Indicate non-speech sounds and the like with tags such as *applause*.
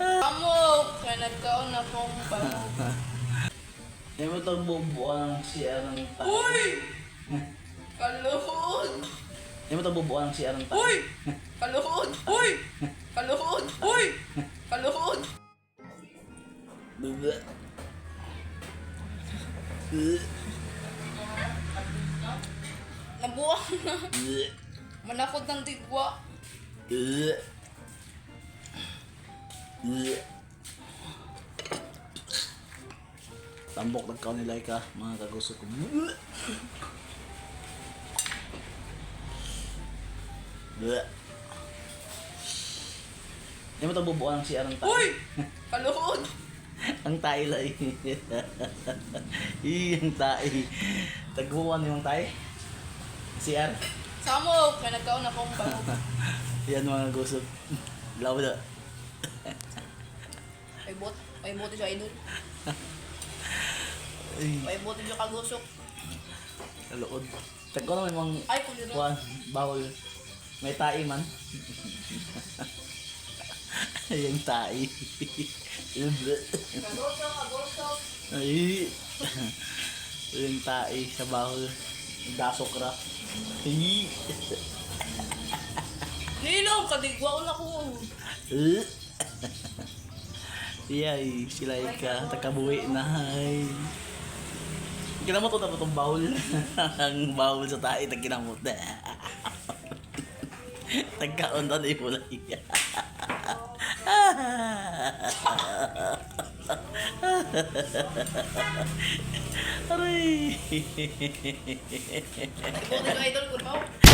Amok! Kaya nagkaon na kong palok. *laughs* Hindi mo itong bubuan ng siya ng tayo. Uy! *laughs* Kaluhod! Hindi mo itong bubuan ng siya ng tayo. Uy! *laughs* Kaluhod! Uy! Kaluhod! Uy! Kaluhod! Bebe. Nabuwang na. Manakot ng tigwa. Bebe. Uh. Tambok ng kaunilay ka, mga kagusto ko. Uh. Uh. Di mo tabubuan ng CR ng tayo. Uy! Kaluhod! *laughs* Ang tayo lang. *laughs* Iyang tayo. Tagbuwan yung tayo. CR. Samo! Kaya nagkaon akong bago. *laughs* Yan mga gusot. Lawa na. May bot. May bote siya idol. Bote siya kagusok. nalood. Tagko na may mga Ay, yun. kuwan, bawal. May tae man. *laughs* Yung tae. Kagusok, kagusok. Ay. Yung tae sa bawal. Dasok ra. Ay. Nilong! Kadigwa ko na ko. *laughs* Eh. Iyay, sila ka, tagkabuhi na ay. Kinamot ko na itong bawal. *laughs* Ang bawal sa tayo, tagkinamot na. *laughs* Tagkaon na ni Pulay. *laughs* Aray. Bote siya idol ko